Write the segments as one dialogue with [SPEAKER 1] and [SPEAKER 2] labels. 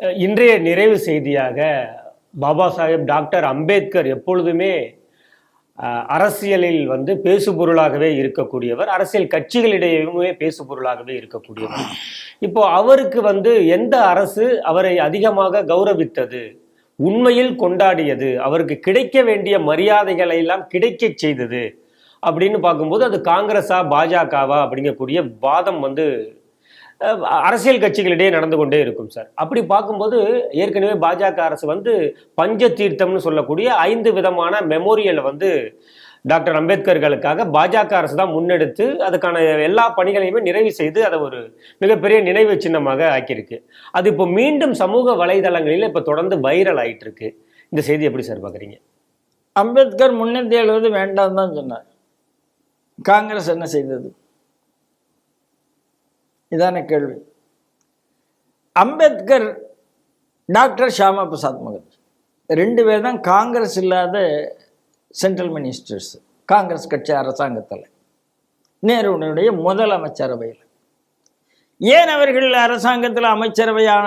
[SPEAKER 1] இன்றைய நிறைவு செய்தியாக பாபா சாஹேப் டாக்டர் அம்பேத்கர் எப்பொழுதுமே அரசியலில் வந்து பேசுபொருளாகவே இருக்கக்கூடியவர் அரசியல் கட்சிகளிடையே பேசுபொருளாகவே இருக்கக்கூடியவர். இப்போ அவருக்கு வந்து எந்த அரசு அவரை அதிகமாக கௌரவித்தது உண்மையில் கொண்டாடியது அவருக்கு கிடைக்க வேண்டிய மரியாதைகளை எல்லாம் கிடைக்கச் செய்தது அப்படின்னு பார்க்கும்போது அது காங்கிரஸா பாஜகவா அப்படிங்கக்கூடிய வாதம் வந்து அரசியல் கட்சிகளிடையே நடந்து கொண்டே இருக்கும் சார். அப்படி பார்க்கும்போது ஏற்கனவே பாஜக அரசு வந்து பஞ்ச தீர்த்தம்னு சொல்லக்கூடிய ஐந்து விதமான மெமோரியலை வந்து டாக்டர் அம்பேத்கர்களுக்காக பாஜக அரசு தான் முன்னெடுத்து அதுக்கான எல்லா பணிகளையுமே நிறைவு செய்து அதை ஒரு மிகப்பெரிய நினைவு சின்னமாக ஆக்கியிருக்கு. அது இப்போ மீண்டும் சமூக வலைதளங்களில் இப்போ தொடர்ந்து வைரல் ஆகிட்டு இருக்கு இந்த செய்தி எப்படி சார் பார்க்குறீங்க?
[SPEAKER 2] அம்பேத்கர் முன்னூற்றி எழுவது வேண்டாம் தான் சொன்னார். காங்கிரஸ் என்ன செய்தது? இதான கேள்வி. அம்பேத்கர் டாக்டர் ஷியாமா பிரசாத் முகர்ஜி. ரெண்டு பேர் தான் காங்கிரஸ் இல்லாத சென்ட்ரல் மினிஸ்டர்ஸ். காங்கிரஸ் கட்சி அரசாங்கத்தில். நேருனுடைய முதல் அமைச்சரவையில். ஏன் அவர்கள் அரசாங்கத்தில் அமைச்சரவையான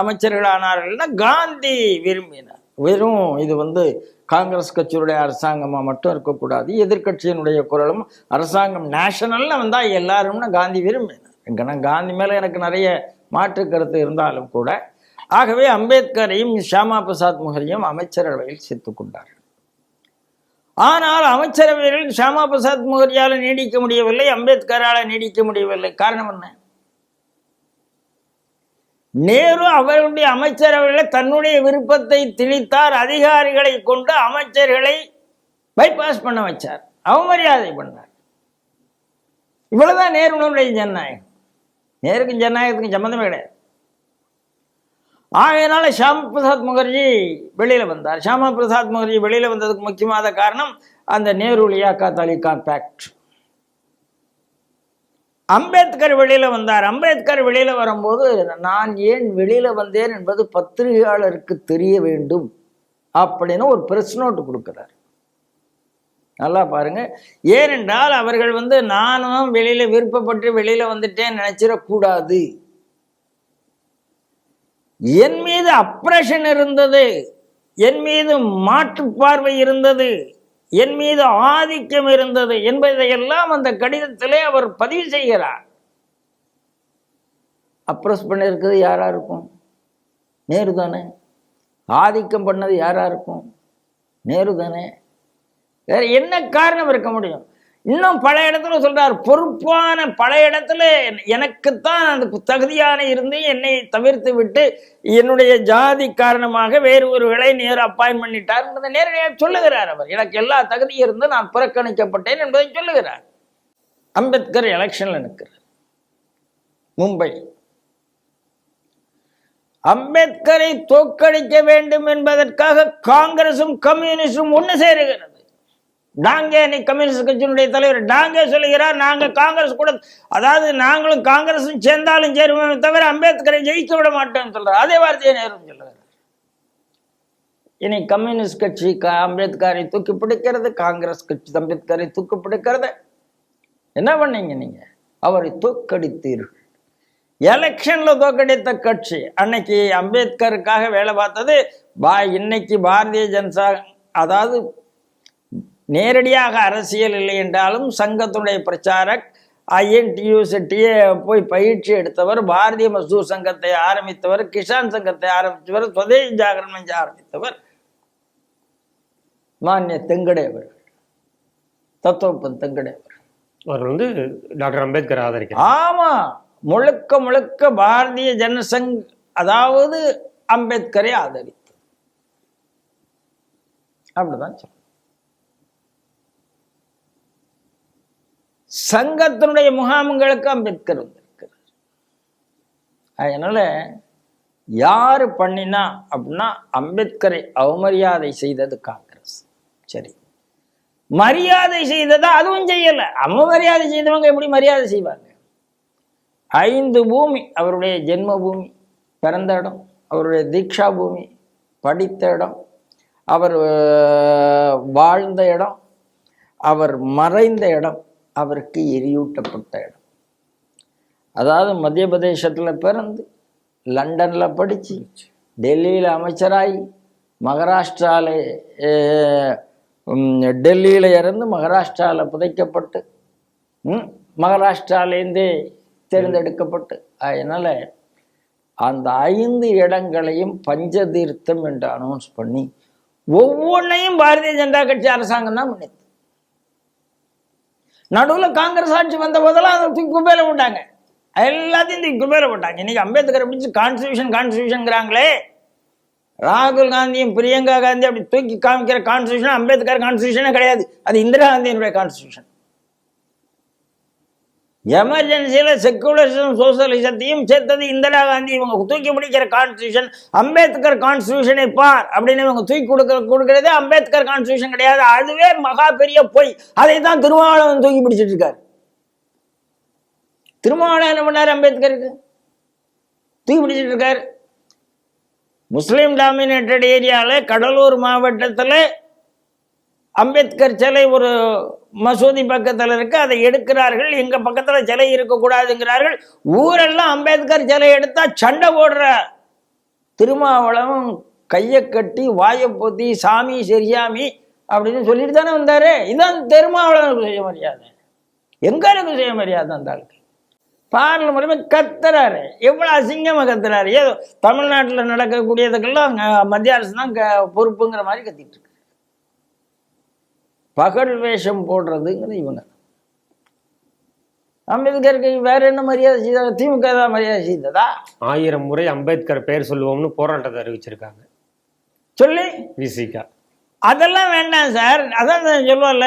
[SPEAKER 2] அமைச்சர்களானார்கள்னா காந்தி விரும்பினார். வெறும் இது வந்து காங்கிரஸ் கட்சியுடைய அரசாங்கமாக மட்டும் இருக்கக்கூடாது எதிர்க்கட்சியினுடைய குரலும் அரசாங்கம் நேஷனல்னு வந்தால் எல்லாரும்னா காந்தி விரும்பினார். எங்கன்னா காந்தி மேலே எனக்கு நிறைய மாற்று கருத்து இருந்தாலும் கூட ஆகவே அம்பேத்கரையும் ஷியாமா பிரசாத் முகர்ஜியும் அமைச்சரவையில் சேர்த்து கொண்டார்கள். ஆனால் அமைச்சரவையில் ஷியாமா பிரசாத் முகர்ஜியால் நீடிக்க முடியவில்லை அம்பேத்கரால் நீடிக்க முடியவில்லை. காரணம் என்ன? நேரு அவருடைய அமைச்சரவையில் தன்னுடைய விருப்பத்தை திணித்தார் அதிகாரிகளை கொண்டு அமைச்சர்களை பைபாஸ் பண்ண வச்சார் அவமரியாதை பண்ணார். இவ்வளவுதான் நேருடைய ஜனநாயகம். நேருக்கும் ஜனநாயகத்துக்கும் சம்மந்தமே கிடையாது. ஆகையினால ஷியாம பிரசாத் முகர்ஜி வெளியில வந்தார். ஷியாம பிரசாத் முகர்ஜி வெளியில வந்ததுக்கு முக்கியமான காரணம் அந்த நேரு லியாக்காத் அலி கான்பேக்ட் அம்பேத்கர் வெளியில வந்தார். அம்பேத்கர் வெளியில வரும்போது நான் ஏன் வெளியில வந்தேன் என்பது பத்திரிகையாளருக்கு தெரிய வேண்டும் அப்படின்னு ஒரு பிரஸ் நோட்டு கொடுக்குறார். நல்லா பாருங்க. ஏனென்றால் அவர்கள் வந்து நானும் வெளியில விருப்பப்பட்டு வெளியில வந்துட்டேன் நினைச்சிடக்கூடாது. என் மீது அப்ரேஷன் இருந்தது. என் மீது மாற்று பார்வை இருந்தது. என் மீது ஆதிக்கம் இருந்தது என்பதையெல்லாம் அந்த கடிதத்திலே அவர் பதிவு செய்கிறார். அப்ரஸ் பண்ணியிருக்கிறது யாரா இருக்கும்? நேரு தானே. ஆதிக்கம் பண்ணது யாரா இருக்கும்? நேரு தானே. வேற என்ன காரணம் இருக்க முடியும்? இன்னும் பல இடத்துல சொல்றார் பொறுப்பான பல இடத்துல எனக்குத்தான் அந்த தகுதியான இருந்து என்னை தவிர்த்து விட்டு என்னுடைய ஜாதி காரணமாக வேறு ஒருவர்களை நேரு அப்பாயின் பண்ணிட்டார் நேரடியாக சொல்லுகிறார் அவர். எனக்கு எல்லா தகுதியும் இருந்து நான் புறக்கணிக்கப்பட்டேன் என்பதை சொல்லுகிறார். அம்பேத்கர் எலெக்ஷன்ல நிற்கிறார். மும்பை. அம்பேத்கரை தோற்கடிக்க வேண்டும் என்பதற்காக காங்கிரசும் கம்யூனிஸ்டும் ஒன்று சேருகிறது. டாங்கே நீ கம்யூனிஸ்ட் கட்சியினுடைய தலைவர். டாங்கே சொல்லுகிறார் நாங்க காங்கிரஸ் கூட அதாவது நாங்களும் காங்கிரஸும் சேர்ந்தாலும் சேருவோமே தவிர அம்பேத்கரை ஜெயிக்க விட மாட்டோம்னு சொல்கிறார் அதே வார்த்தையை நேரும் சொல்கிறார் இனி கம்யூனிஸ்ட் கட்சி அம்பேத்கரை தூக்கி பிடிக்கிறது காங்கிரஸ் கட்சி அம்பேத்கரை தூக்கி பிடிக்கிறது. என்ன பண்ணீங்க நீங்க? அவரை தோக்கடித்தீர்கள் எலெக்ஷன்ல தோற்கடித்த கட்சி அன்னைக்கு அம்பேத்கருக்காக வேலை பார்த்தது. பா இன்னைக்கு பாரதிய ஜனதா அதாவது நேரடியாக அரசியல் இல்லை என்றாலும் சங்கத்துடைய பிரச்சாரக் ஐஎன்டியூசிட்டியே போய் பயிற்சி எடுத்தவர் பாரதிய மசூர் சங்கத்தை ஆரம்பித்தவர் கிசான் சங்கத்தை ஆரம்பித்தவர் சுதேஷ் ஜாகரன் மஞ்ச ஆரம்பித்தவர். மானிய தெங்கடே அவர்கள் தத்துவப்பன் தெங்கடே அவர்கள்
[SPEAKER 1] அவர் வந்து டாக்டர் அம்பேத்கர் ஆதரிக்கிறார்.
[SPEAKER 2] ஆமா முழுக்க முழுக்க பாரதிய ஜனசங் அதாவது அம்பேத்கரை ஆதரித்து அப்படிதான் சொல்ல சங்கத்தினுடைய முகாம்களுக்கு அம்பேத்கர் வந்திருக்கிறார். அதனால யாரு பண்ணினா அப்படின்னா அம்பேத்கரை அவமரியாதை செய்தது காங்கிரஸ். சரி. மரியாதை செய்ததா அதுவும் செய்யல. அவமரியாதை செய்தவங்க எப்படி மரியாதை செய்வாங்க? ஐந்து பூமி அவருடைய ஜென்ம பூமி பிறந்த இடம் அவருடைய தீக்ஷா பூமி படித்த இடம் அவர் வாழ்ந்த இடம் அவர் மறைந்த இடம் அவருக்கு எரியூட்டப்பட்ட இடம். அதாவது மத்திய பிரதேசத்தில் பிறந்து லண்டனில் படித்து டெல்லியில் அமைச்சராகி மகாராஷ்டிராவில் டெல்லியில் இறந்து மகாராஷ்டிராவில் புதைக்கப்பட்டு மகாராஷ்டிராலேருந்தே தேர்ந்தெடுக்கப்பட்டு. அதனால் அந்த ஐந்து இடங்களையும் பஞ்சதீர்த்தம் என்று அனௌன்ஸ் பண்ணி ஒவ்வொன்றையும் பாரதிய ஜனதா கட்சி அரசாங்கம் தான் பண்ணிது நடுவில் காங்கிரஸ் ஆட்சி வந்த போதெல்லாம் அதை தூக்கி குப்பையில போட்டாங்க. எல்லாத்தையும் தூக்கி குப்பையில போட்டாங்க. இன்னைக்கு அம்பேத்கரை பிடிச்சி கான்ஸ்டியூஷன் கான்ஸ்டியூஷனுங்கிறாங்களே ராகுல் காந்தியும் பிரியங்கா காந்தி அப்படி தூக்கி காமிக்கிற கான்ஸ்டியூஷன் அம்பேத்கர் கான்ஸ்டியூஷனே கிடையாது. அது இந்திரா காந்தியினுடைய கான்ஸ்டியூஷன் எமர்ஜென்சியில் செக்குலரிசம் சோசியலிசத்தையும் சேர்த்தது இந்திரா காந்தி. இவங்க தூக்கி பிடிக்கிற கான்ஸ்டியூஷன் அம்பேத்கர் கான்ஸ்டியூஷனை பார் அப்படின்னு இவங்க தூக்கி கொடுக்க கொடுக்கறதே அம்பேத்கர் கான்ஸ்டியூஷன் கிடையாது. அதுவே மகா பெரிய பொய். அதை தான் திருமாவளவன் தூக்கி பிடிச்சிட்டு இருக்கார். திருமாவளவன் என்ன பண்ணாரு அம்பேத்கருக்கு? தூக்கி பிடிச்சிட்டு இருக்கார். முஸ்லீம் டாமினேட்டட் ஏரியாவில் கடலூர் மாவட்டத்தில் அம்பேத்கர் சிலை ஒரு மசூதி பக்கத்தில் இருக்கு அதை எடுக்கிறார்கள். எங்க பக்கத்தில் சிலை இருக்கக்கூடாதுங்கிறார்கள். ஊரெல்லாம் அம்பேத்கர் சிலை எடுத்தா சண்டை போடுற. திருமாவளம் கையை கட்டி வாயை பொத்தி சாமி சரியாமி அப்படின்னு சொல்லிட்டு தானே வந்தாரு. இதான் திருமாவளவனுக்கு செய்ய மரியாதை. எங்களுக்கு செய்ய மரியாதை அந்த ஆளுக்கு? பார்லிமெண்ட் கத்துறாரு. எவ்வளோ அசிங்கமாக கத்துறாரு. ஏதோ தமிழ்நாட்டில் நடக்கக்கூடியதுக்கெல்லாம் மத்திய அரசு தான் க- பொறுப்புங்கிற மாதிரி கத்திட்டு இருக்கு பகல் வேஷம் போடுறதுங்கிறது இவங்க. அம்பேத்கருக்கு வேற என்ன மரியாதை செய்தாங்க? திமுக தான் மரியாதை செய்ததா?
[SPEAKER 1] ஆயிரம் முறை அம்பேத்கர் பெயர் சொல்லுவோம்னு போராட்டத்தை அறிவிச்சிருக்காங்க.
[SPEAKER 2] சொல்லி?
[SPEAKER 1] விசிகா.
[SPEAKER 2] அதெல்லாம் வேண்டாம் சார். அதான் சொல்லுவார்ல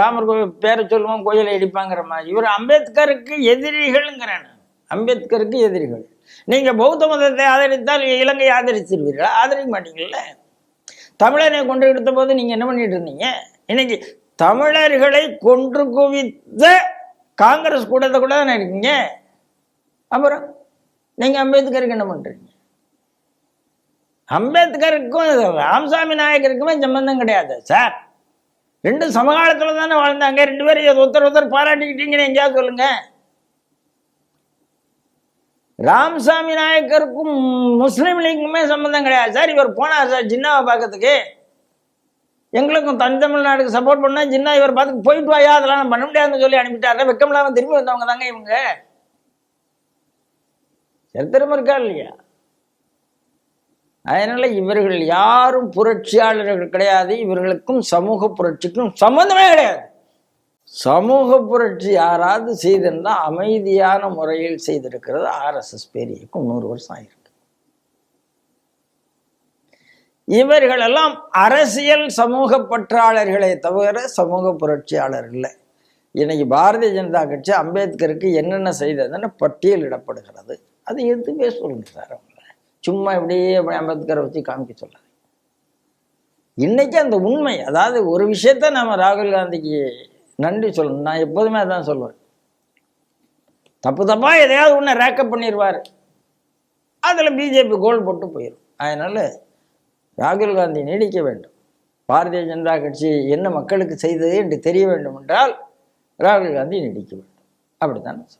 [SPEAKER 2] ராமர் கோவில் பேரை சொல்லுவோம் கோயிலை இடிப்பாங்கிற மாதிரி. இவர் அம்பேத்கருக்கு எதிரிகள்ங்கிறேன் அம்பேத்கருக்கு எதிரிகள். நீங்க பௌத்த மதத்தை ஆதரித்தால் இலங்கை ஆதரிச்சிருவீர்களா? ஆதரிக்க மாட்டீங்கல்ல? தமிழரை கொண்டு எடுத்த போது நீங்க என்ன பண்ணிட்டு இருந்தீங்க? இன்னைக்கு தமிழர்களை கொன்று குவித்த காங்கிரஸ் கூட்டத்தை கூட தானே இருக்கீங்க? அப்புறம் நீங்க அம்பேத்கருக்கு என்ன பண்றீங்க? அம்பேத்கருக்கும் ராம்சாமி நாயக்கருக்குமே சம்பந்தம் கிடையாது சார். ரெண்டும் சமகாலத்துல தானே வாழ்ந்தாங்க. ரெண்டு பேரும் ஒருத்தர் ஒருத்தர் பாராட்டிக்கிட்டீங்கன்னு எங்கேயாவது சொல்லுங்க. ராமசாமி நாயக்கருக்கும் முஸ்லீம் லீக்குமே சம்மந்தம் கிடையாது. சார் இவர் போனார் சார் ஜின்னாவை பார்க்கறதுக்கு. எங்களுக்கும் தனி தமிழ்நாடுக்கு சப்போர்ட் பண்ணால் ஜின்னா இவர் பார்த்து போயிட்டு வாயா அதெல்லாம் நான் பண்ண முடியாதுன்னு சொல்லி அனுப்பிட்டாரு வெக்கம் திரும்பி வந்தவங்க தாங்க இவங்க. சரித்திரம் இருக்கா இல்லையா? அதனால இவர்கள் யாரும் புரட்சியாளர்கள் கிடையாது இவர்களுக்கும் சமூக புரட்சிக்கும் சம்பந்தமே கிடையாது. சமூக புரட்சி யாராவது செய்திருந்தா அமைதியான முறையில் செய்திருக்கிறது ஆர்எஸ்எஸ் பேரியக்கும் நூறு வருஷம் ஆயிருக்கு. இவர்களெல்லாம் அரசியல் சமூக பற்றாளர்களை தவிர சமூக புரட்சியாளர் இல்லை. இன்னைக்கு பாரதிய ஜனதா கட்சி அம்பேத்கருக்கு என்னென்ன செய்ததுன்னு பட்டியலிடப்படுகிறது அது எதுவுமே சொல்லுங்க சார் அவங்கள. சும்மா இப்படியே அப்படி அம்பேத்கரை வச்சு காமிக்க சொல்ல இன்னைக்கு அந்த உண்மை அதாவது ஒரு விஷயத்த நம்ம ராகுல் காந்திக்கு நன்றி சொல்லணும். நான் எப்போதுமே அதான் சொல்லுவேன். தப்பு தப்பாக எதையாவது ஒன்று ரேக்கப் பண்ணிடுவார் அதில் பிஜேபி கோல் போட்டு போயிடும் அதனால் ராகுல் காந்தி நீடிக்க வேண்டும். பாரதிய ஜனதா கட்சி என்ன மக்களுக்கு செய்தது என்று தெரிய வேண்டும் என்றால் ராகுல் காந்தி நீடிக்க வேண்டும். அப்படித்தான் நான்